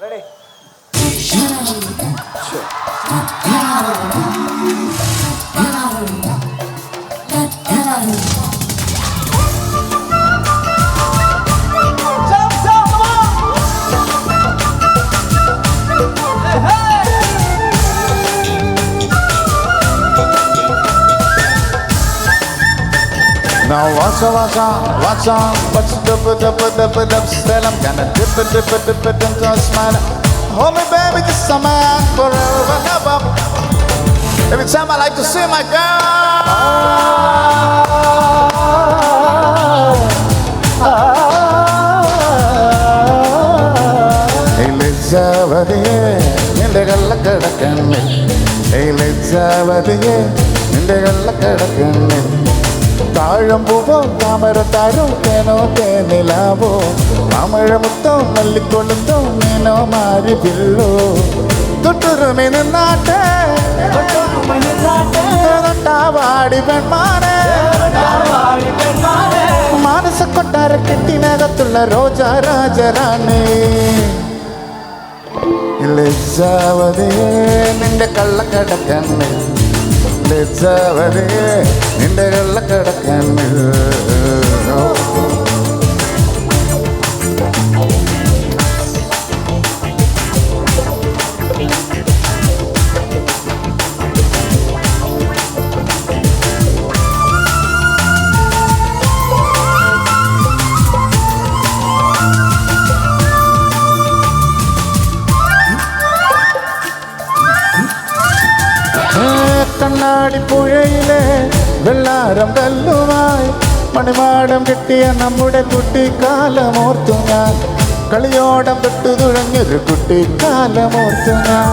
Ready? Now out, watch out, what's dip dip dip dip dip still I'm gonna dip dip dip it into a smile. Hold me baby, this a man forever never. Every time I like to see my girl. എലിജാവതിയെ നിന്റെ കള്ളക്കടക്കണ്ണിൽ എലിജാവതിയെ നിന്റെ കള്ളക്കടക്കണ്ണിൽ താഴം പൂവോ താമര താരോ തേനോ തേനിലാവോ. മാമഴമുത്തോ മല്ലിക്കൊള്ളുന്തോ മീനോ മാരി പിള്ളോ. തൊട്ടുറുമി നിന്നാട്ടെ. തൊട്ടാവാടി പെൺമാനെ. മാനസ കൊട്ടാര കെട്ടിനകത്തുള്ള റോജ രാജറാണി ലജ്ജാവതേ നിന്റെ കള്ളക്കടക്കണ്ണിൽ ലജ്ജാവതിയെ നിന്റെ കള്ളക്കടക്കണ്ണിൽ കണ്ണാടി പുഴയിലെ വെള്ളാരം കല്ലുമായി മണിമാടം കിട്ടിയ നമ്മുടെ കുട്ടിക്കാലമോർത്തു ഞാൻ. കളിയോടം തൊട്ടു തുഴഞ്ഞൊരു കുട്ടിക്കാലമോർത്തു ഞാൻ.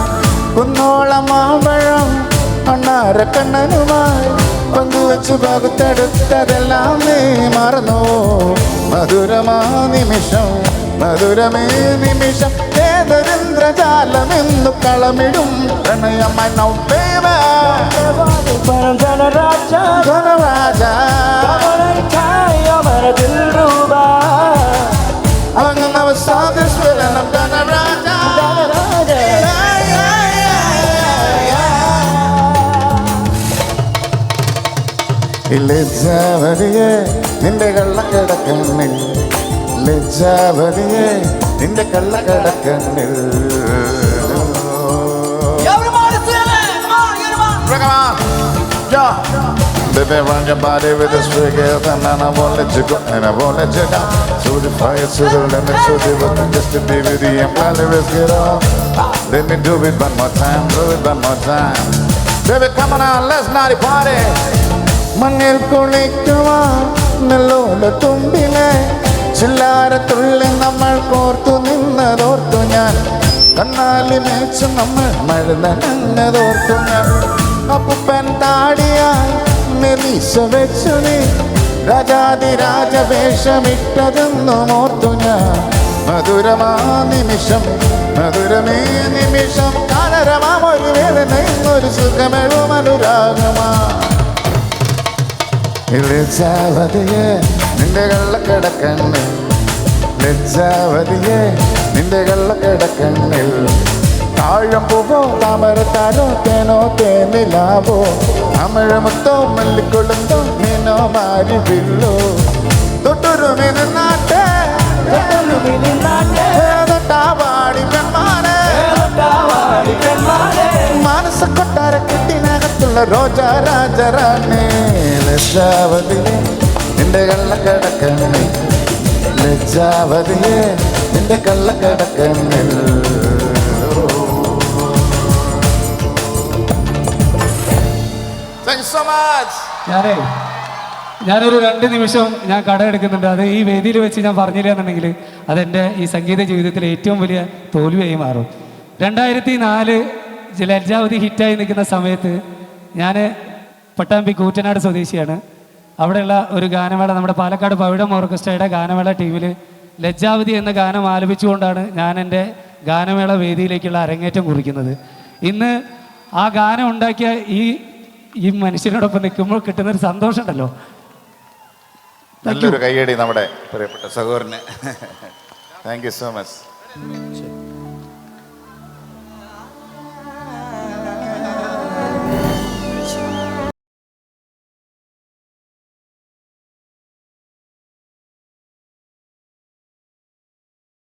കുന്നോളം മാമ്പഴം അണ്ണാര കണ്ണനുമായി പങ്കുവച്ചു പകുത്തെടുത്തതെല്ലാം നീ മറന്നു. മധുരമാ നിമിഷം മധുരമേ നിമിഷം ഏതൊരിന്ദ്രജാലമെന്നു കളമിടും പ്രണയമായി നൗ പരം ധനരാജ. ധനരാജ ലജ്ജാവതിയെ നിന്റെ കള്ളക്കടക്കണ്ണിൽ ലജ്ജാവതിയെ നിന്റെ 'em on. Baby, run your body with this triggers and then I won't let you go and I won't let you down. So the fire, to the limit, to the button, just to be with you and gladly risk it all. Let me do it one more time, do it one more time. Baby, come on out, let's naughty party. മണ്ണിൽ കുളിക്കുവാ നെല്ലോല തുമ്പിലെ ചില്ലാരത്തുള്ളി നമ്മൾ കോർത്തു നിന്നതോർത്തു ഞാൻ. കണ്ണാലി മേച്ചു നമ്മൾ മഴുതനങ്ങതോർത്തു ഞാൻ. അപ്പുപ്പൻ താടിയാൽ മെലീശ വെച്ചു നീ. രാജാതി രാജവേഷമിട്ടതെന്നും ഓർത്തു ഞാൻ. മധുരമാ നിമിഷം മധുരമേ നിമിഷം. കാലരമാം ഒരു വേദനയും സുഖമെഴും അനുരാഗമാ. ലജ്ജാവതിയെ നിന്റെ കള്ളക്കിടക്കണ്ണിൽ ലജ്ജാവതിയെ നിന്റെ കള്ളക്കിടക്കണ്ണിൽ താഴം താമര താമരത്താരോ തേനോ തേനിലാവോ തമിഴമുത്തോ മല്ലിക്കൊളുന്തോ നീനോ മാരി വില്ലോ തൊട്ടൊരു നിന്നാട്ടെ. തൊട്ടാവാടി പെൺമാനെ മാനസ കൊട്ടാര കെട്ടിനകത്തുള്ള രോജാ രാജറാണി ലജ്ജാവതിയെ നിന്റെ കള്ളക്കടക്കണ്ണിൽ ലജ്ജാവതിയെ നിന്റെ കള്ളക്കടക്കണ്ണിൽ. ഞാനേ ഞാനൊരു രണ്ട് നിമിഷം ഞാൻ കടമെടുക്കുന്നുണ്ട് അത് ഈ വേദിയിൽ വെച്ച് ഞാൻ പറഞ്ഞില്ല എന്നുണ്ടെങ്കിൽ അതെന്റെ ഈ സംഗീത ജീവിതത്തിലെ ഏറ്റവും വലിയ തോൽവിയായി മാറും. രണ്ടായിരത്തി നാല് ലജ്ജാവതി ഹിറ്റായി നിൽക്കുന്ന സമയത്ത് ഞാൻ പട്ടാമ്പി കൂറ്റനാട് സ്വദേശിയാണ്. അവിടെയുള്ള ഒരു ഗാനമേള നമ്മുടെ പാലക്കാട് പവിടം ഓർക്കസ്ട്രയുടെ ഗാനമേള ടീമിൽ ലജ്ജാവതി എന്ന ഗാനം ആലപിച്ചുകൊണ്ടാണ് ഞാൻ എന്റെ ഗാനമേള വേദിയിലേക്കുള്ള അരങ്ങേറ്റം കുറിക്കുന്നത്. ഇന്ന് ആ ഗാനം ഉണ്ടാക്കിയ ഈ ഈ മനുഷ്യനോടൊപ്പം നിൽക്കുമ്പോൾ കിട്ടുന്നൊരു സന്തോഷമുണ്ടല്ലോ. നല്ലൊരു കൈയടി നമ്മുടെ പ്രിയപ്പെട്ട സഹോദരന്. Thank you so much